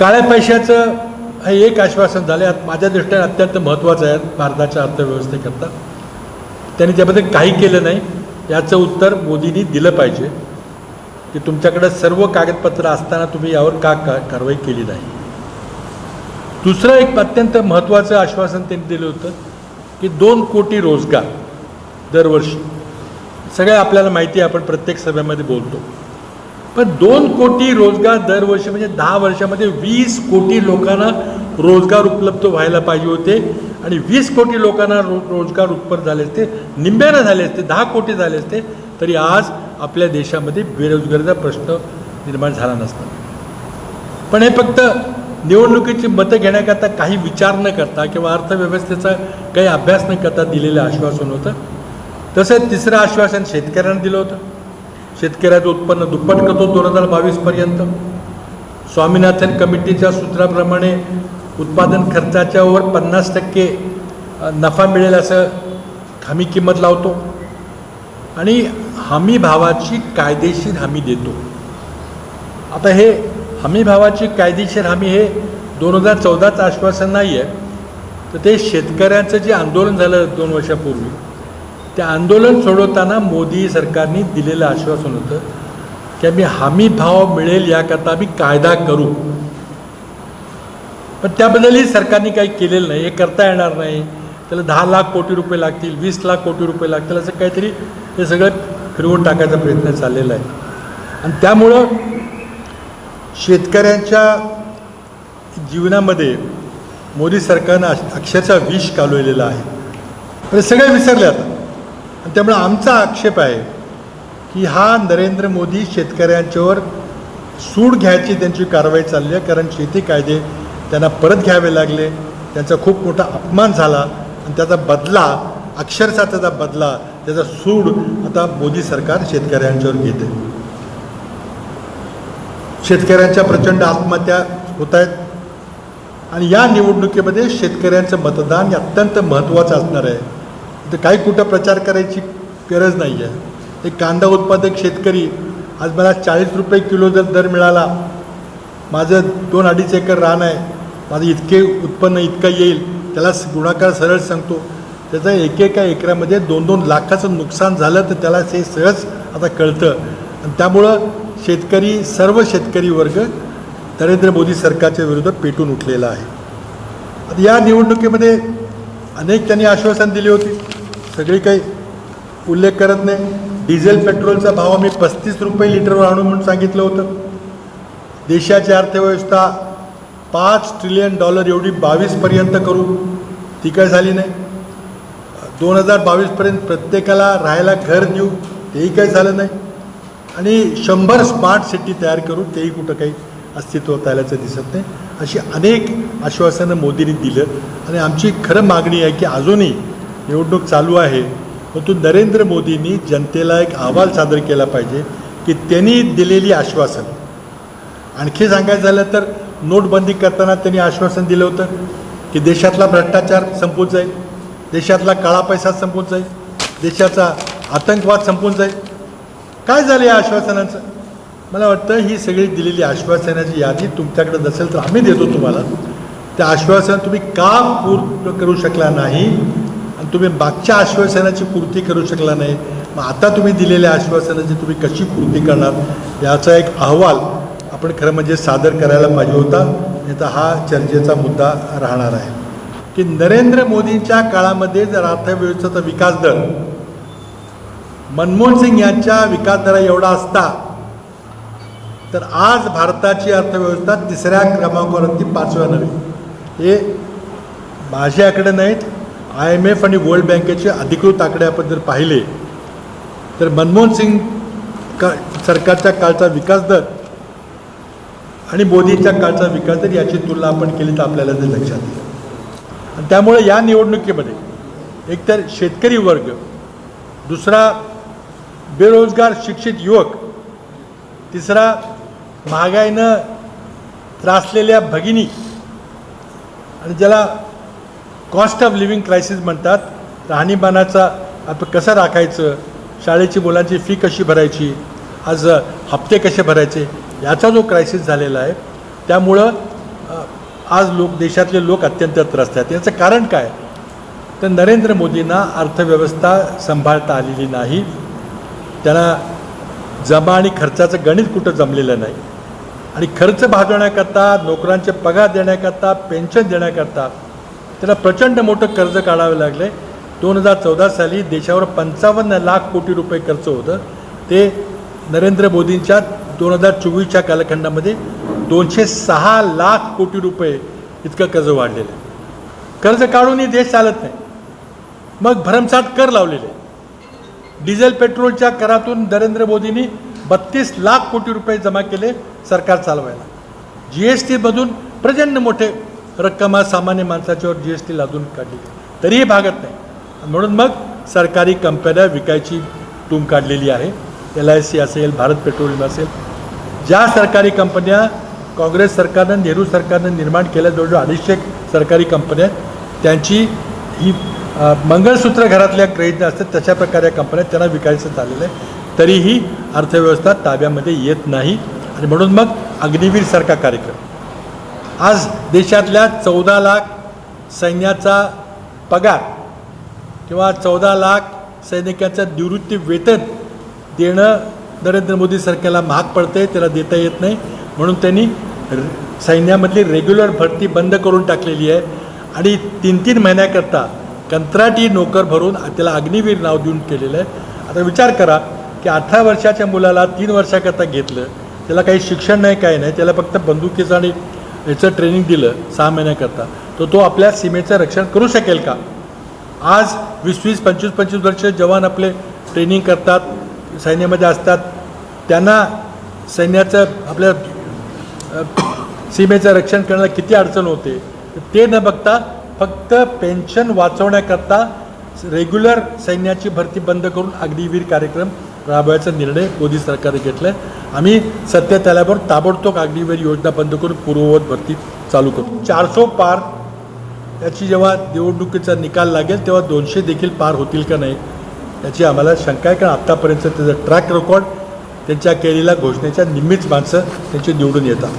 काळ्या पैशाचं हे एक आश्वासन झालं आहे माझ्या दृष्टीने अत्यंत महत्त्वाचं आहे भारताच्या अर्थव्यवस्थेकरता. त्यांनी त्याबद्दल काही केलं नाही. याचं उत्तर मोदींनी दिलं पाहिजे. की तुमच्याकडे सर्व कागदपत्र असताना तुम्ही यावर का का कारवाई केली नाही? दुसरं एक अत्यंत महत्त्वाचं आश्वासन त्यांनी दिलं होतं की दोन कोटी रोजगार दरवर्षी. सगळ्या आपल्याला माहिती आहे. आपण प्रत्येक सभेमध्ये बोलतो. पण दोन कोटी रोजगार दरवर्षी म्हणजे दहा वर्षामध्ये वीस कोटी लोकांना रोजगार उपलब्ध व्हायला पाहिजे होते. आणि वीस कोटी लोकांना रो रोजगार उत्पन्न झाले असते निंब्यानं झाले असते दहा कोटी झाले असते तरी आज आपल्या देशामध्ये बेरोजगारीचा प्रश्न निर्माण झाला नसता. पण हे फक्त निवडणुकीची मतं घेण्याकरता काही विचार न करता किंवा अर्थव्यवस्थेचा काही अभ्यास न करता दिलेलं आश्वासन होतं. तसंच तिसरं आश्वासन शेतकऱ्यांना दिलं होतं. शेतकऱ्याचं उत्पन्न दुप्पट करतो दोन हजार बावीसपर्यंत स्वामीनाथन कमिटीच्या सूत्राप्रमाणे उत्पादन खर्चाच्या वर पन्नास टक्के नफा मिळेल असं हमी किंमत लावतो. आणि हमी भावाची कायदेशीर हमी देतो. आता हे हमी भावाची कायदेशीर हमी हे दोन हजार चौदाचं आश्वासन नाही आहे तर ते शेतकऱ्यांचं जे आंदोलन झालं दोन वर्षापूर्वी ते आंदोलन सोडवताना मोदी सरकारने दिलेलं आश्वासन होतं की आम्ही हमी भाव मिळेल याकरता आम्ही कायदा करू. पण त्याबद्दलही सरकारने काही केलेलं नाही. हे करता येणार नाही. त्याला दहा लाख कोटी रुपये लागतील वीस लाख कोटी रुपये लागतील असं काहीतरी हे सगळं फिरवून टाकायचा प्रयत्न चाललेला आहे. आणि त्यामुळं शेतकऱ्यांच्या जीवनामध्ये मोदी सरकारनं अक्ष- अक्षरशः विष कालवलेलं आहे. पण हे सगळे विसरले आता. आणि त्यामुळे आमचा आक्षेप आहे की हा नरेंद्र मोदी शेतकऱ्यांच्यावर सूड घ्यायची त्यांची कारवाई चालली आहे कारण शेती कायदे त्यांना परत घ्यावे लागले. त्यांचा खूप मोठा अपमान झाला आणि त्याचा बदला अक्षरशः त्याचा बदला त्याचा सूड आता मोदी सरकार शेतकऱ्यांच्यावर घेते. शेतकऱ्यांच्या प्रचंड आत्महत्या होत आहेत. आणि या निवडणुकीमध्ये शेतकऱ्यांचं मतदान हे अत्यंत महत्त्वाचं असणार आहे. तर काही कुठं प्रचार करायची गरज नाही आहे एक कांदा उत्पादक शेतकरी आज मला चाळीस रुपये किलो जर दर मिळाला माझं दोन अडीच एकर रान आहे माझं इतके उत्पन्न इतकं येईल त्याला गुणाकार सरळ सांगतो. त्याचं एकेका एकरामध्ये दोन दोन लाखाचं नुकसान झालं तर त्याला ते सहज आता कळतं. आणि त्यामुळं शेतकरी सर्व शेतकरी वर्ग नरेंद्र मोदी सरकारच्या विरुद्ध पेटून उठलेला आहे. आता या निवडणुकीमध्ये अनेक त्यांनी आश्वासन दिली होती. सगळी काही उल्लेख करत नाही. डिझेल पेट्रोलचा भाव आम्ही पस्तीस रुपये लिटरवर आणू म्हणून सांगितलं होतं. देशाची अर्थव्यवस्था पाच ट्रिलियन डॉलर एवढी बावीसपर्यंत करू ती काय झाली नाही. दोन हजार बावीसपर्यंत प्रत्येकाला राहायला घर देऊ तेही काही झालं नाही. आणि शंभर स्मार्ट सिटी तयार करू तेही कुठं काही अस्तित्वात आल्याचं दिसत नाही. अशी अनेक आश्वासनं मोदींनी दिलं. आणि आमची खरं मागणी आहे की अजूनही निवडणूक चालू आहे. परंतु नरेंद्र मोदींनी जनतेला एक अहवाल सादर केला पाहिजे की त्यांनी दिलेली आश्वासन. आणखी सांगायचं झालं तर नोटबंदी करताना त्यांनी आश्वासन दिलं होतं की देशातला भ्रष्टाचार संपून जाईल देशातला काळा पैसा संपून जाईल देशाचा आतंकवाद संपून जाईल. काय झालं या आश्वासनाचं? मला वाटतं ही सगळी दिलेली आश्वासनाची यादी तुमच्याकडे नसेल तर आम्ही देतो तुम्हाला. ते आश्वासन तुम्ही का पूर्ण करू शकला नाही? आणि तुम्ही मागच्या आश्वासनाची पूर्ती करू शकला नाही मग आता तुम्ही दिलेल्या आश्वासनाची तुम्ही कशी पूर्ती करणार? याचा एक अहवाल आपण खरं म्हणजे सादर करायला पाहिजे होता. नाही तर हा चर्चेचा मुद्दा राहणार आहे. की नरेंद्र मोदींच्या काळामध्ये जर अर्थव्यवस्थेचा विकास दर मनमोहन सिंग यांच्या विकास दरा एवढा असता तर आज भारताची अर्थव्यवस्था तिसऱ्या क्रमांकावरती पाचव्या नव्हे. हे माझ्याकडे नाहीत आय एम एफ आणि वर्ल्ड बँकेचे अधिकृत आकडे आपण जर पाहिले तर मनमोहन सिंग का सरकारच्या काळचा विकास दर आणि मोदींच्या काळचा विकास दर याची तुलना आपण केली तर आपल्याला ते लक्षात येईल. आणि त्यामुळे या निवडणुकीमध्ये एकतर शेतकरी वर्ग दुसरा बेरोजगार शिक्षित युवक तिसरा महागाईनं त्रासलेल्या भगिनी आणि ज्याला कॉस्ट ऑफ लिव्हिंग क्रायसिस म्हणतात. राहणीमानाचा आता कसं राखायचं? शाळेची मुलांची फी कशी भरायची? आज हप्ते कसे भरायचे? याचा जो क्रायसिस झालेला आहे त्यामुळं आज लोक देशातले लोक अत्यंत त्रस्त आहेत. याचं कारण काय? तर नरेंद्र मोदींना अर्थव्यवस्था सांभाळता आलेली नाही. त्यांना जमा आणि खर्चाचं गणित कुठं जमलेलं नाही. आणि खर्च भागवण्याकरता नोकरांचे पगार देण्याकरता पेन्शन देण्याकरता त्याला प्रचंड मोठं कर्ज काढावं लागलं. दोन हजार चौदा साली देशावर पंचावन्न लाख कोटी रुपये खर्च होतं. ते नरेंद्र मोदींच्या दोन हजार चोवीसच्या कालखंडामध्ये दोनशे सहा लाख कोटी रुपये इतकं कर्ज वाढलेलं आहे. कर्ज काढूनही देश चालत नाही. मग भरमसाठ कर लावलेले. डिझेल पेट्रोलच्या करातून नरेंद्र मोदींनी बत्तीस लाख कोटी रुपये जमा केले सरकार चालवायला. जी एस टीमधून प्रचंड मोठे रक्कम आज सामान्य माणसाच्यावर जी एस टी लादून काढली. तरीही भागत नाही. म्हणून मग सरकारी कंपन्या विकायची टूम काढलेली आहे. एल आय सी असेल भारत पेट्रोलियम असेल. ज्या सरकारी कंपन्या काँग्रेस सरकारनं नेहरू सरकारनं निर्माण केल्या जवळजवळ अडीचशे सरकारी कंपन्या त्यांची ही मंगळसूत्र घरातल्या क्रेडिट असतात तशा प्रकारे कंपन्या त्यांना विकायचं चाललेलं आहे. तरीही अर्थव्यवस्था ताब्यामध्ये येत नाही. आणि म्हणून मग अग्निवीरसारखा कार्यक्रम. आज देशातल्या चौदा लाख सैन्याचा पगार किंवा चौदा लाख सैनिकाचं निवृत्ती वेतन देणं नरेंद्र मोदी सरकारला महाग पडतंय त्याला देता येत नाही. म्हणून त्यांनी र- सैन्यामधली रेग्युलर भरती बंद करून टाकलेली आहे. आणि तीन तीन महिन्याकरता कंत्राटी नोकर भरून त्याला अग्निवीर नाव देऊन केलेलं आहे. आता विचार करा की अठरा वर्षाच्या मुलाला तीन वर्षाकरता घेतलं त्याला काही शिक्षण नाही काही नाही त्याला फक्त बंदुकीचं आणि याचं ट्रेनिंग दिलं सहा महिन्याकरता. तर तो आपल्या सीमेचं रक्षण करू शकेल का? आज वीस वीस पंचवीस पंचवीस वर्ष जवान आपले ट्रेनिंग करतात सैन्यामध्ये असतात. त्यांना सैन्याचं आपल्या सीमेचं रक्षण करण्याला किती अडचण होते? ते न बघता फक्त पेन्शन वाचवण्याकरता रेग्युलर सैन्याची भरती बंद करून अग्निवीर कार्यक्रम राबवायचा निर्णय मोदी सरकारने घेतला आहे आम्ही सत्तेत आल्यावर ताबडतोब अग्निवीर योजना बंद करून पूर्ववत भरती चालू करू चारसो पार याची जेव्हा निवडणुकीचा निकाल लागेल तेव्हा दोनशे देखील पार होतील का नाही याची आम्हाला शंका आहे. कारण आत्तापर्यंत त्याचं ट्रॅक रेकॉर्ड त्यांच्या केलेल्या घोषणेच्या निम्मीच माणसं त्यांची निवडून येतात.